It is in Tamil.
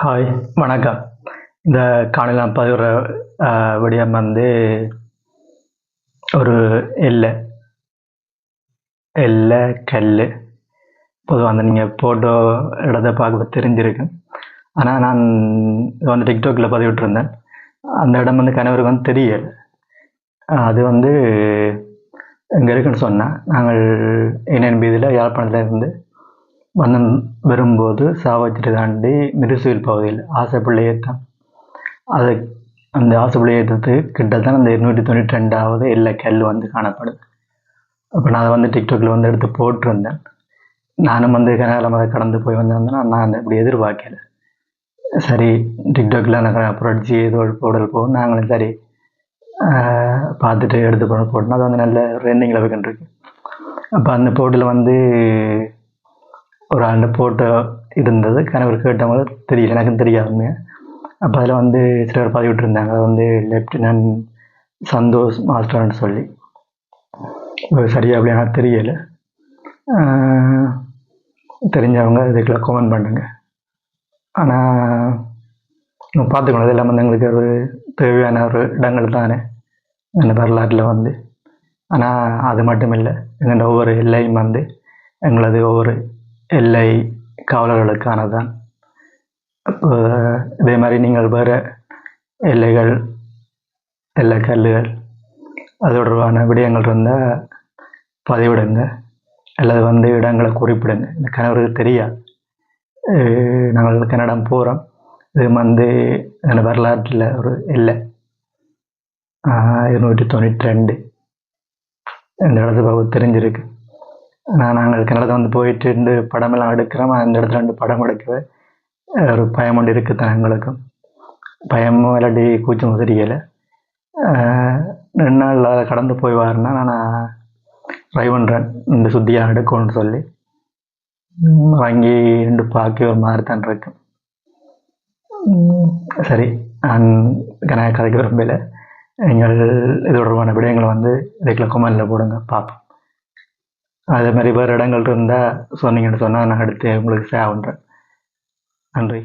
ஹாய் வணக்கம். இந்த காலையில் நான் பதிவுற விடயம் வந்து ஒரு எல்லை எல்லை கல் பொதுவாக அந்த நீங்கள் ஃபோட்டோ இடத்த பார்க்க தெரிஞ்சிருக்கும் ஆனால் நான் வந்து டிக்டாக்ல பதிவிட்டிருந்தேன். அந்த இடம் வந்து கணவருக்கு வந்து தெரியல அது வந்து எங்கே இருக்குன்னு சொன்னேன். நாங்கள் இணையன் பீதியில் யாழ்ப்பாணத்துல வண்ணம் வரும்போது சாவச்சேரி தாண்டி மிருசுவில் பகுதியில் ஆசைப்பிள்ளை ஏற்றம். அது அந்த ஆசைப்பிள்ளை ஏற்றத்துக்கு கிட்டத்தான் அந்த இருநூற்றி தொண்ணூற்றி ரெண்டாவது எல்லை கல் வந்து காணப்படுது. அப்போ நான் அதை வந்து டிக்டாக்ல வந்து எடுத்து போட்டிருந்தேன். நானும் வந்து கனகாலம் அதை கடந்து போய் வந்திருந்தேன்னா நான் அந்த இப்படி எதிர்பார்க்கல. சரி டிக்டாக்ல அந்த புரட்சி ஏதோ போடல் போகும் நாங்களும் சரி பார்த்துட்டு எடுத்து போட போட்டோம். அது வந்து நல்ல ரெண்டிங்கில் இருக்கு அப்போ அந்த போட்டில் வந்து ஒரு ஆண்டு போட்டோ இருந்தது. கணவர் கேட்டவங்க தெரியல எனக்கும் தெரியாதுங்க அப்போ அதில் வந்து சில பேர் பதிவிட்டிருந்தாங்க அது வந்து லெப்டினன்ட் சந்தோஷ் மாஸ்டர்னு சொல்லி. சரியாக சரியா அப்படி எனக்கு தெரியலை. தெரிஞ்சவங்க இதுக்குள்ள கமெண்ட் பண்ணுங்க. ஆனால் பார்த்துக்கணும். இதெல்லாம் வந்து எங்களுக்கு ஒரு தேவையான ஒரு இடங்கள் தானே. அந்த வரலாற்றில் வந்து. ஆனால் அது மட்டும் இல்லை எங்களோட ஒவ்வொரு எல்லையும் வந்து எங்களது ஒவ்வொரு எல்லை காவலர்களுக்கானதான். அப்போ இதே மாதிரி நீங்கள் வேறு எல்லைகள் எல்லை கல்லுகள் அது தொடர்பான விடயங்கள் இருந்தால் பதிவிடுங்க. அல்லது வந்து இடங்களை குறிப்பிடுங்க. இந்த கணவருக்கு தெரியாது. நாங்கள் கன்னடம் போகிறோம் இது வந்து எங்கள் வரலாற்றில் ஒரு எல்லை. இருநூற்றி தொண்ணூற்றி ரெண்டு. இந்த இடத்து பகுதி தெரிஞ்சிருக்கு. நான் நாங்கள் கனடா வந்து போயிட்டு இருந்து படமெல்லாம் எடுக்கிறோம். அந்த இடத்துல இருந்து படம் எடுக்கவே ஒரு பயம் ஒன்று இருக்குதான் எங்களுக்கும். பயமும் இல்லாட்டி கூச்சமும் தெரியலை. ரெண்டு நாள் அதை கடந்து போய் வரேன்னா நான் ட்ரை பண்ணுறேன் இந்த சுத்தியாக எடுக்கணும்னு சொல்லி வாங்கி ரெண்டு பார்க்க ஒரு மாதிரி தான் இருக்கு. சரி நான் கன கதைக்கு விரும்பல. நீங்கள் இது தொடர்பான விடயங்களை வந்து இதுக்குள்ள கொமெண்டில் போடுங்க. பார்ப்போம் அதே மாதிரி வேறு இடங்கள் இருந்தால் சொன்னீங்கன்னு சொன்னால் நான் அடுத்து உங்களுக்கு ஷேர் பண்ணுறேன் நன்றி.